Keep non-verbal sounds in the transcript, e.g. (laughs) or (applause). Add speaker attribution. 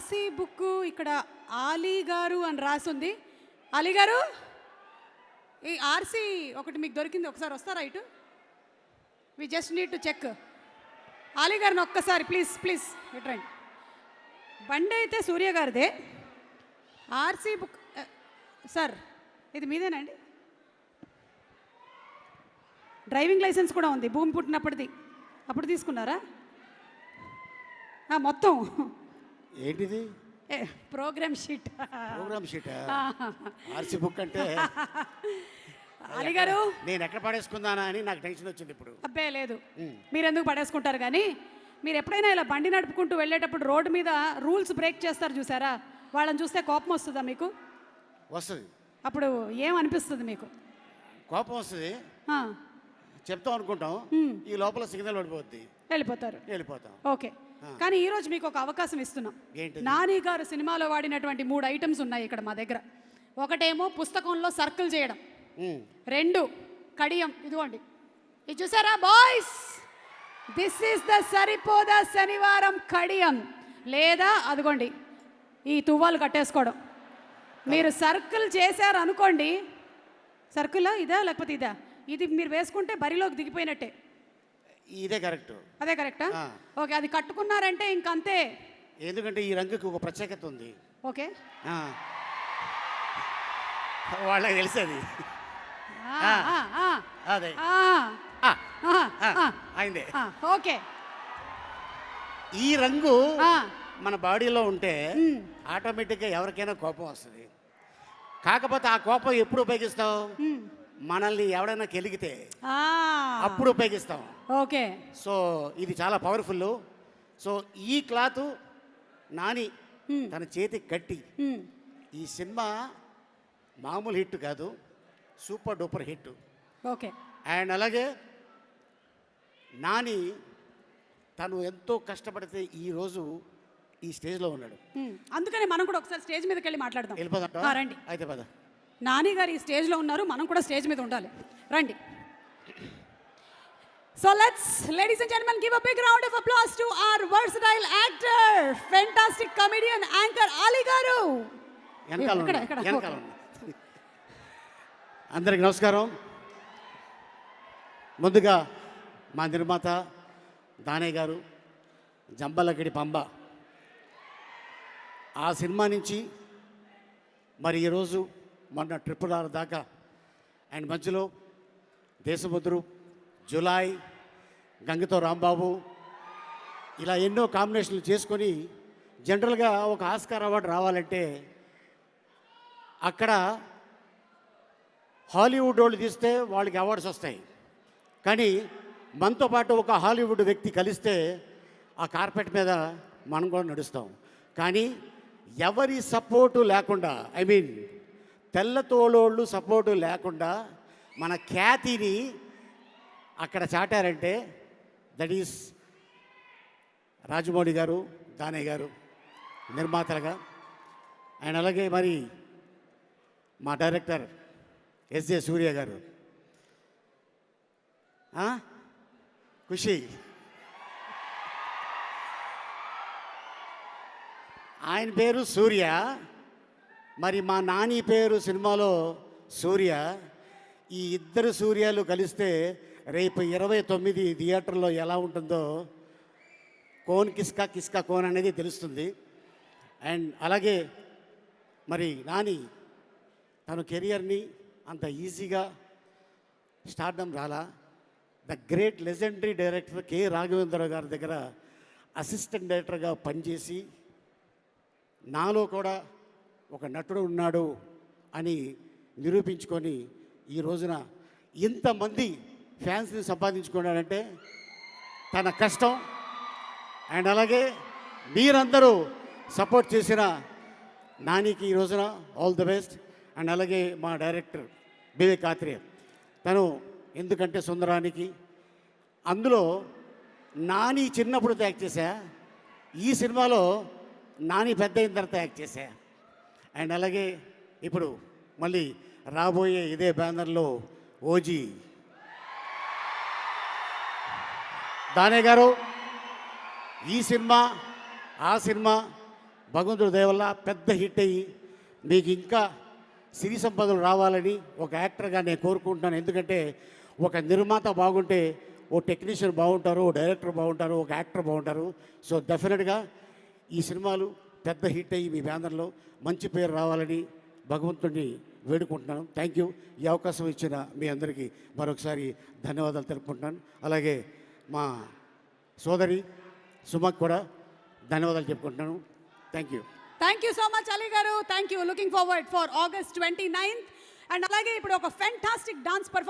Speaker 1: RC book ఇక్కడ ఆలీ గారు అని రాసుంది. అలీ గారు ఈ ఆర్సీ ఒకటి మీకు దొరికింది ఒకసారి వస్తారా ఇటు? We just need to check Ali గారిని ఒక్కసారి ప్లీజ్ ప్లీజ్ ఇటు రండి. బండి అయితే సూర్య గారిదే. ఆర్సీ బుక్ సార్ ఇది మీదేనండి డ్రైవింగ్ లైసెన్స్ కూడా ఉంది భూమి పుట్టినప్పటిది. అప్పుడు తీసుకున్నారా? మొత్తం.
Speaker 2: ఏంటిది?
Speaker 1: ఏ, program sheet.
Speaker 2: Program sheet? RC book అంటే? (laughs)
Speaker 1: అలీ గారు?
Speaker 2: నేను ఎక్కడ పడేసుకుందానా అని నాకు టెన్షన్ వచ్చింది ఇప్పుడు.
Speaker 1: అబ్బే లేదు. మీరు ఎందుకు పడేసుకుంటారు కానీ మీరు ఎప్పుడైనా ఇలా బండి నడుపుకుంటూ వెళ్ళేటప్పుడు రోడ్డు మీద రూల్స్ బ్రేక్ చేస్తారు చూసారా? వాళ్ళని చూస్తే కోపం వస్తుందా మీకు?
Speaker 2: వస్తుంది.
Speaker 1: అప్పుడు ఏం అనిపిస్తుంది మీకు?
Speaker 2: కోపం వస్తుంది. చెప్తాం అనుకుంటాం. ఈ లోపల సిగ్నల్ పడిపోద్ది.
Speaker 1: వెళ్ళిపోతారు.
Speaker 2: వెళ్ళిపోతాం.
Speaker 1: ఓకే. కానీ ఈ రోజు మీకు ఒక అవకాశం ఇస్తున్నాం? నాని గారు సినిమాలో వాడినటువంటి మూడు ఐటమ్స్ ఉన్నాయి ఇక్కడ మా దగ్గర. ఒకటేమో పుస్తకంలో సర్కిల్ చేయడం. రెండు కడియం. ఇదిగోండి. ఇది చూసారా boys? This is the Saripodhaa Sanivaaram Kadiyam లేదా అదిగోండి ఈ తువ్వాలు కట్టేసుకోవడం. మీరు సర్కిల్ చేశారు అనుకోండి సర్కిల్ ఇదా లేకపోతే ఇదా? ఇది మీరు వేసుకుంటే బరిలోకి దిగిపోయినట్టే.
Speaker 2: ఇదే కరెక్ట్.
Speaker 1: అదే కరెక్టా. ఓకే అది కట్టుకున్నారంటే ఇంకంతే.
Speaker 2: ఎందుకంటే ఈ రంగుకి ఒక ప్రత్యేకత ఉంది.
Speaker 1: ఓకే.
Speaker 2: వాళ్ళకి
Speaker 1: ఆ,
Speaker 2: అదే. అయిందే.
Speaker 1: ఆ, ఓకే.
Speaker 2: ఈ రంగు మన బాడీలో ఉంటే ఆటోమేటిక్గా ఎవరికైనా కోపం వస్తుంది. కాకపోతే ఆ కోపం ఎప్పుడు ఉపయోగిస్తాం
Speaker 1: ఉమ్,
Speaker 2: మనల్ని ఎవడైనా కెలిగితే అప్పుడు ఉపయోగిస్తాం.
Speaker 1: ఓకే.
Speaker 2: సో ఇది చాలా పవర్ఫుల్. సో ఈ క్లాత్ నాని. తన చేతికి కట్టి ఈ సినిమా మామూలు హిట్ కాదు super duper hit.
Speaker 1: Okay.
Speaker 2: And అలాగే నాని తను ఎంతో కష్టపడితే ఈరోజు ఈ స్టేజ్లో ఉన్నాడు.
Speaker 1: అందుకనే మనం కూడా ఒకసారి స్టేజ్ మీదకి వెళ్ళి మాట్లాడదాం రండి.
Speaker 2: అయితే పద.
Speaker 1: నాని గారు ఈ స్టేజ్లో ఉన్నారు మనం కూడా స్టేజ్ మీద ఉండాలి. రండి. So let's ladies and gentlemen give a big round of applause to our versatile actor fantastic comedian anchor Ali garu.
Speaker 2: అందరికి నమస్కారం. ముందుగా మా నిర్మాత దానయ్య గారు జంబలగడి పంబ. ఆ సినిమా నుంచి మరి ఈరోజు మొన్న ట్రిపుల్ ఆర్ దాకా. అండ్ మధ్యలో దేశముద్రు జులాయ్ గంగతో రాంబాబు ఇలా ఎన్నో కాంబినేషన్లు చేసుకొని జనరల్గా ఒక ఆస్కార్ అవార్డు రావాలంటే అక్కడ హాలీవుడ్ వాళ్ళు తీస్తే వాళ్ళకి అవార్డ్స్ వస్తాయి. కానీ మనతో పాటు ఒక హాలీవుడ్ వ్యక్తి కలిస్తే ఆ కార్పెట్ మీద మనం కూడా నడుస్తాం. కానీ ఎవరి సపోర్టు లేకుండా ఐ మీన్ తెల్ల తోలోళ్ళు సపోర్టు లేకుండా మన ఖ్యాతిని అక్కడ చాటారంటే దట్ ఈస్ రాజమౌళి గారు దానయ్య గారు నిర్మాతలుగా. ఆయన అలాగే మరి మా డైరెక్టర్ ఎస్జే సూర్య గారు. ఖుషి. ఆయన పేరు సూర్య. మరి మా నాని పేరు సినిమాలో సూర్య. ఈ ఇద్దరు సూర్యాలు కలిస్తే రేపు ఇరవై తొమ్మిది థియేటర్లో ఎలా ఉంటుందో కోన్ కిస్కా కిస్కా కోన్ అనేది తెలుస్తుంది. అండ్ అలాగే మరి నాని తన కెరియర్ని అంత ఈజీగా స్టార్డం రాలా. The great legendary director K Raghavendra గారి దగ్గర అసిస్టెంట్ డైరెక్టర్గా పనిచేసి నాలో కూడా ఒక నటుడు ఉన్నాడు అని నిరూపించుకొని ఈ రోజున ఇంతమంది ఫ్యాన్స్ని సంపాదించుకున్నాడంటే తన కష్టం. అండ్ అలాగే మీరందరూ సపోర్ట్ చేసిన నానికి ఈ రోజున ఆల్ ది బెస్ట్. అండ్ అలాగే మా డైరెక్టర్ వివేక్ ఆత్రేయ. తను ఎందుకంటే సుందరానికి. అందులో నాని చిన్నప్పుడు యాక్ట్ చేశా. ఈ సినిమాలో నాని పెద్ద అయిన తర్వాత యాక్ట్ చేశా. అండ్ అలాగే ఇప్పుడు మళ్ళీ రాబోయే ఇదే బ్యానర్లో ఓజీ. దానే గారు ఈ సినిమా ఆ సినిమా భగవంతుడి దయవల్ల పెద్ద హిట్ అయ్యి మీకు ఇంకా సిరి సంపదలు రావాలని ఒక యాక్టర్గా నేను కోరుకుంటున్నాను. ఎందుకంటే ఒక నిర్మాత బాగుంటే ఓ టెక్నీషియన్ బాగుంటారు ఓ డైరెక్టర్ బాగుంటారు ఒక యాక్టర్ బాగుంటారు. సో డెఫినెట్గా ఈ సినిమాలు పెద్ద హిట్ అయ్యి మీ బ్యానర్లో మంచి పేరు రావాలని భగవంతుడిని వేడుకుంటున్నాను. థ్యాంక్ యూ ఈ అవకాశం ఇచ్చిన మీ అందరికీ మరొకసారి ధన్యవాదాలు తెలుపుకుంటున్నాను. అలాగే మా సోదరి సుమక్ కూడా ధన్యవాదాలు చెప్పుకుంటున్నాను. Thank you
Speaker 1: thank you so much Ali garu. Thank you looking forward for August twenty ninth and అలాగే ఇప్పుడు ఒక ఫెంటాస్టిక్ డాన్స్ పర్ఫార్మెన్స్